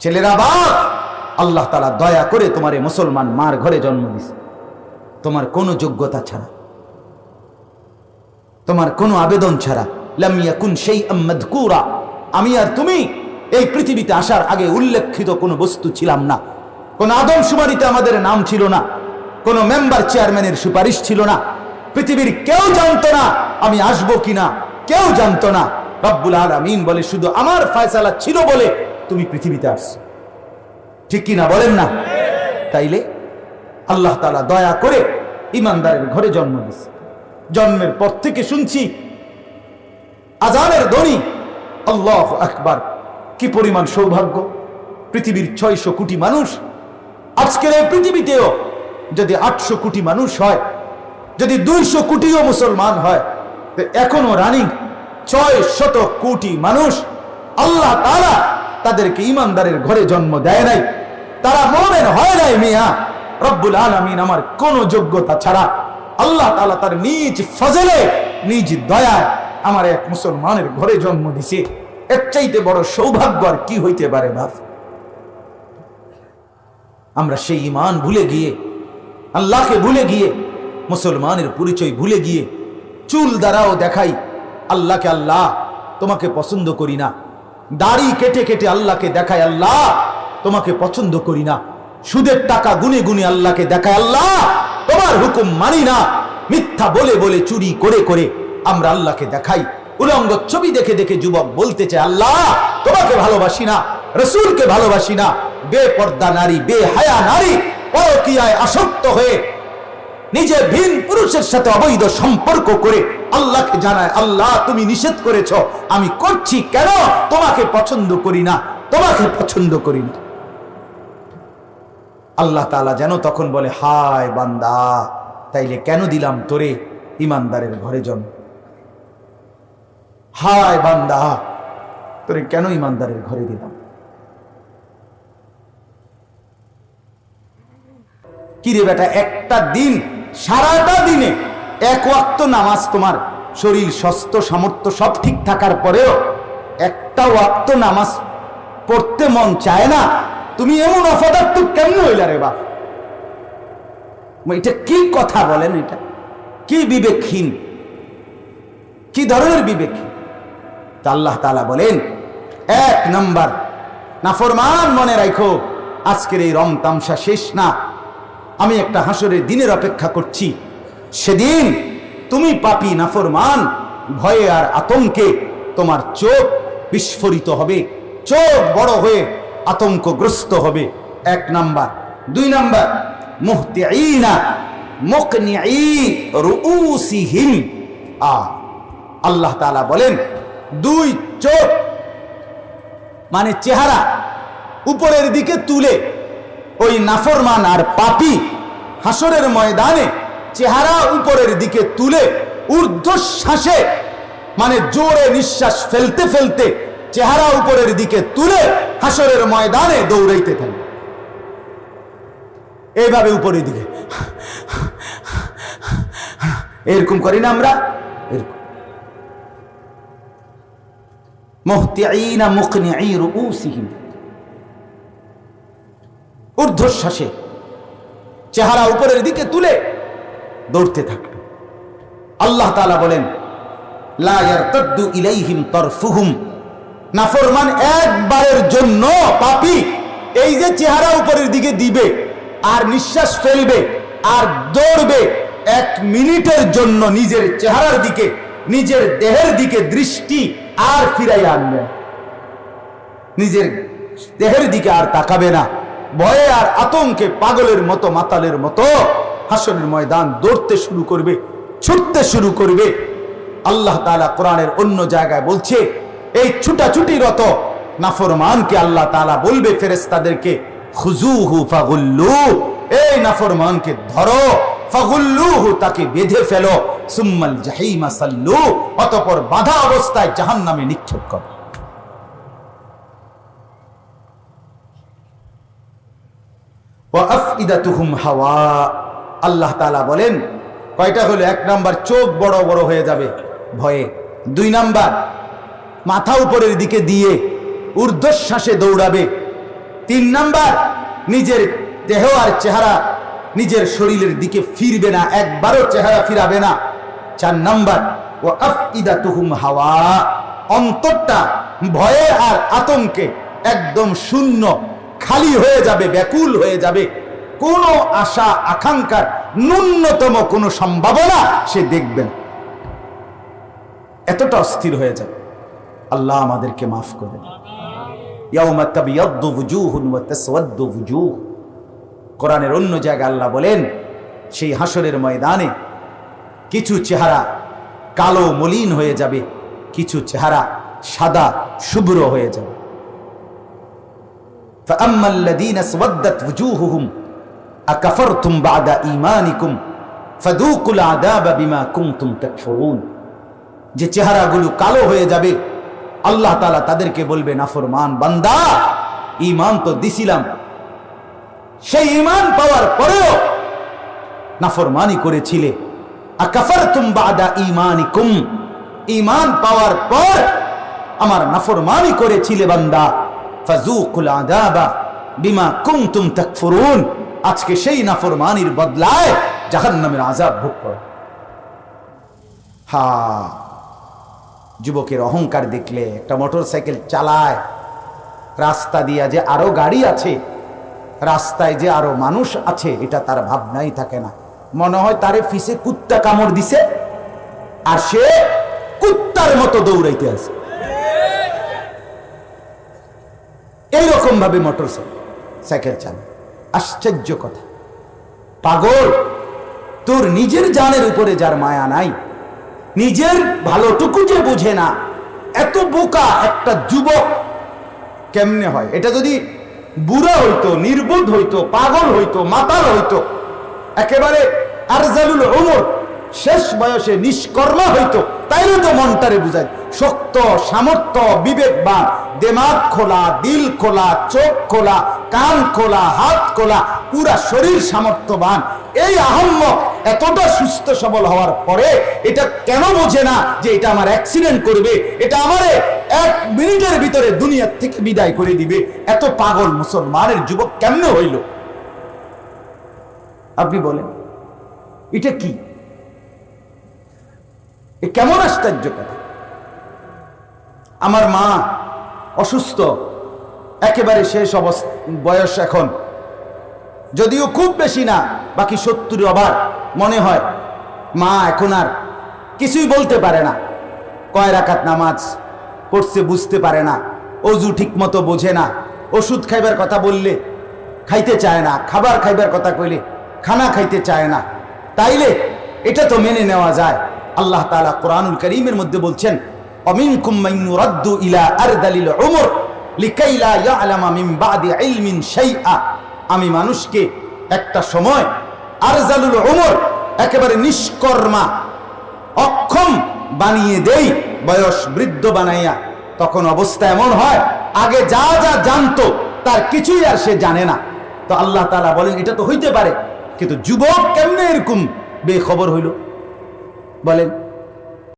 ছেলেরা বাপ, আল্লাহ তালা দয়া করে তোমার মুসলমান মার ঘরে জন্ম দিছে। তোমার কোনো যোগ্যতা ছাড়া। তোমার কোনো আবেদন ছাড়া। লামিয়া কুন সেই আম্মদকুরা আমি আর তুমি এই পৃথিবীতে আসার আগে উল্লেখিত কোনো বস্তু ছিলাম না। কোন আদম সুমারিতে আমাদের নাম ছিল না। কোন মেম্বার চেয়ারম্যানের সুপারিশ ছিল না। পৃথিবীর কেউ জানতো না আমি আসব কিনা, কেউ জানতো না। রব্বুল আলামিন বলে, শুধু আমার ফয়সালা ছিল বলে তুমি পৃথিবীতে আসছো। ঠিক কিনা বলেন না? তাইলে আল্লাহ তালা দয়া করে ইমানদারের ঘরে জন্ম দিছে। জন্মের পর থেকে শুনছি আজানের ধ্বনি, আল্লাহ আকবার, কি পরিমাণ সৌভাগ্য! পৃথিবীর ছয়শো কোটি মানুষ আজকের এই পৃথিবীতেও যদি আটশো কোটি মানুষ হয়, যদি দুইশো কোটিও মুসলমান হয় এখনও রানিং ছয় শত কোটি মানুষ আল্লাহ তারা তাদেরকে ইমানদারের ঘরে জন্ম দেয় নাই। তারা মোমেন হয় নাই মিয়া। রব্বুল আলমিন আমার কোন যোগ্যতা ছাড়া আল্লাহ তালা তার নিজ ফজলে, নিজ দয়ায় আমার এক মুসলমানের ঘরে জন্ম দিছে। এর চাইতে বড় সৌভাগ্য আর কি হইতে পারে বাপ? আমরা সেই ইমান ভুলে গিয়ে, আল্লাহকে ভুলে গিয়ে, মুসলমানের পরিচয় ভুলে গিয়ে, চুল দ্বারাও দেখাই আল্লাহকে আল্লাহ তোমাকে পছন্দ করি না। দাড়ি কেটে কেটে আল্লাহকে দেখায় আল্লাহ, তোমাকে পছন্দ করি না। সুদের টাকা গুনে গুনে আল্লাহকে দেখায় আল্লাহ, তোমার হুকুম মানি না। মিথ্যা বলে বলে চুরি করে করে আমরা আল্লাহকে দেখাই। উলঙ্গ ছবি দেখে দেখে যুবক বলতে চায়, আল্লাহ, তোমাকে ভালোবাসি না, রসুলকে ভালোবাসি না। বেপর্দা নারী বে হায়া নারী, পরকিয়ায় আসক্ত হয়ে নিজে ভিন পুরুষের সাথে অবৈধ সম্পর্ক করে আল্লাহকে জানায়, আল্লাহ, তুমি নিষেধ করেছ। আমি করছি কেন? তোমাকে পছন্দ করি না। তোমাকে পছন্দ করি না। আল্লাহ তাআলা যেন তখন বলে, হায় বান্দা, তাইলে কেন দিলাম তোরে ইমানদারের ঘরে জন্ম? হায় বান্দা, তোরে কেন ইমানদারের ঘরে দিলাম? কিরে বেটা, একটা দিন সারাটা দিনে এক ওয়াক্ত নামাজ তোমার শরীর, স্বাস্থ্য, সামর্থ্য সব ঠিক থাকার পরেও একটা ওয়াক্ত নামাজ পড়তে মন চায় না। তুমি এমন অপদার্থ কেমন হইলা রে বাপ? এটা কি কথা বলেন এটা? কি বিবেকহীন? কি ধরনের বিবেকহীন? তা আল্লাহ তালা বলেন, এক নাম্বার, নাফরমান মনে রাখো, আজকের এই রং তামসা শেষ না। আমি একটা হাসরের দিনের অপেক্ষা করছি। সেদিন তুমি পাপি, নাফরমান, ভয়ে আর আতঙ্কে তোমার চোখ বিস্ফোরিত হবে। চোখ বড় হয়ে আতঙ্কগ্রস্ত হবে। এক নাম্বার। দুই নাম্বার। আল্লাহ বলেন, দুই চোখ মানে চেহারা, উপরের দিকে তুলে ওই নাফরমান আর পাপি হাসরের ময়দানে চেহারা উপরের দিকে তুলে ঊর্ধ্বশ্বাসে মানে জোরে নিঃশ্বাস ফেলতে ফেলতে চেহারা উপরের দিকে তুলে হাসরের ময়দানে দৌড়াইতে থাকবে। এইভাবে উপরের দিকে। এরকম করি না আমরা, এরকম। মুকনিঈ রুউসিহিম। ঊর্ধ্বশ্বাসে চেহারা উপরের দিকে তুলে দৌড়তে থাকবে আল্লাহ তালা বলেন, লা ইয়ারতাদ্দু ইলাইহিম নাফরমান একবারের জন্য পাপী এই যে চেহারা উপরের দিকে দিবে, আর নিঃশ্বাস ফেলবে, আর দৌড়বে, এক মিনিটের জন্য নিজের চেহারার দিকে, নিজের দেহের দিকে দৃষ্টি আর ফিরাইয়া আনবে নিজের দেহের দিকে আর তাকাবে না। ভয়ে আর আতঙ্কে পাগলের মতো, মাতালের মতো হাসনের ময়দান দৌড়তে শুরু করবে, ছুটতে শুরু করবে। আল্লাহ তাআলা কোরআনের অন্য জায়গায় বলছে, এই ছুটাছুটিরত নাফরমানকে আল্লাহ তাআলা বলবে ফেরেশতাদেরকে খুজুহু ফাগুল্লু এই নাফরমানকে ধরো, ফাগুল্লুহু তাকে বেঁধে ফেলো, সুম্মাল জাহিমা সাল্লু অতঃপর বাধা অবস্থায় জাহান্নামে নিক্ষেপ করো। হাওয়া। আল্লাহ তালা বলেন, কয়টা হলো? এক নাম্বার চোখ বড় বড় হয়ে যাবে ভয়ে। দুই নাম্বার, মাথা উপরের দিকে দিয়ে ঊর্ধ্বশ্বাসে দৌড়াবে। তিন নাম্বার, নিজের দেহ আর চেহারা নিজের শরীরের দিকে ফিরবে না, একবারও চেহারা ফিরাবে না। চার নাম্বার ও আফইদা তুহুম হাওয়া। অন্তরটা ভয়ে আর আতঙ্কে একদম শূন্য। খালি হয়ে যাবে, ব্যাকুল হয়ে যাবে। কোনো আশা, আকাঙ্ক্ষার ন্যূনতম কোনো সম্ভাবনা সে দেখবেন এতটা অস্থির হয়ে যাবে। আল্লাহ আমাদেরকে মাফ করে কোরআনের অন্য জায়গায় আল্লাহ বলেন, সেই হাসরের ময়দানে কিছু চেহারা কালো মলিন হয়ে যাবে, কিছু চেহারা সাদা, শুভ্র হয়ে যাবে। فأما الذين اسودت وجوههم أكفرتم بعد إيمانكم فذوقوا العذاب بما كنتم تكفرون যে চেহারাগুলো কালো হয়ে যাবে আল্লাহ তাআলা তাদেরকে বলবে নাফরমান বান্দা ঈমান তো দিছিলাম সেই ঈমান পাওয়ার পরেও নাফরমানি করেছিলে আকাফারতুম বাদা ঈমানিকুম ঈমান পাওয়ার পর আমার নাফরমানি করেছিলে বান্দা ফাজুকুল আযাবা বিমা কুনতুম তাকফুরুন। আজকে সেই নাফরমানির বদলায় জাহান্নামের আযাব ভোগ করো। হা, যুবকের অহংকার দেখলে একটা মোটর সাইকেল চালায়। রাস্তা দিয়া যে আরও গাড়ি আছে, রাস্তায় যে আরও মানুষ আছে, এটা তার ভাবনাই থাকে না। মনে হয় তারে ফিসে কুত্তা কামড় দিছে, আর সে কুত্তার মতো দৌড়াইতে আছে। এইরকম ভাবে মোটর সাইকেল চালায় আশ্চর্য কথা। পাগল, তোর নিজের জানের উপরে যার মায়া নাই, নিজের ভালোটুকু যে বুঝে না, এত বোকা একটা যুবক কেমনে হয়? এটা যদি বুড়া হইতো, নির্বোধ হইতো, পাগল হইতো, মাতাল হইতো, একেবারে আরজালুল ওমর শেষ বয়সে নিষ্কর্মা হইতো। তাইলে তো মনটারে বুঝায় শক্ত, সামর্থ্য, বিবেকবান, দেমাগ খোলা, দিল খোলা, চোখ খোলা, কান খোলা, হাত খোলা, পুরা শরীর সামর্থ্যবান। এই আহম্মক এতটা সুস্থ সবল হওয়ার পরে এটা কেন বোঝে না যে এটা আমার অ্যাক্সিডেন্ট করবে? এটা আমারে এক মিনিটের ভিতরে দুনিয়ার থেকে বিদায় করে দিবে। এত পাগল মুসলমানের যুবক কেমনে হইল? আপনি বলেন, এটা কি? এ কেমন আশ্চর্য কথা? আমার মা অসুস্থ, একেবারে শেষ অবস্থা, বয়স এখন। যদিও খুব বেশি না, বাকি সত্তর অবার মনে হয়। মা এখন আর কিছুই বলতে পারে না। কয় রাকাত নামাজ, পড়ছে বুঝতে পারে না, অজু ঠিক মতো বোঝে না, ওষুধ খাইবার কথা বললে খাইতে চায় না, খাবার খাইবার কথা কইলে খানা খাইতে চায় না। তাইলে এটা তো মেনে নেওয়া যায়। আল্লাহ তাআলা কোরআনুল করিমের মধ্যে বলছেন মান মিন শাইআ। আমি মানুষকে একটা সময় আরজালুল উমর একেবারে নিষ্কর্মা, অক্ষম বানিয়ে দেই, বয়স বৃদ্ধ বানাইয়া। তখন অবস্থা এমন হয়, আগে যা যা জানতো তার কিছুই আর সে জানে না। তো আল্লাহ তালা বলেন, এটা তো হইতে পারে, কিন্তু যুবক কেমনে এরকম বেখবর হইল? বলেন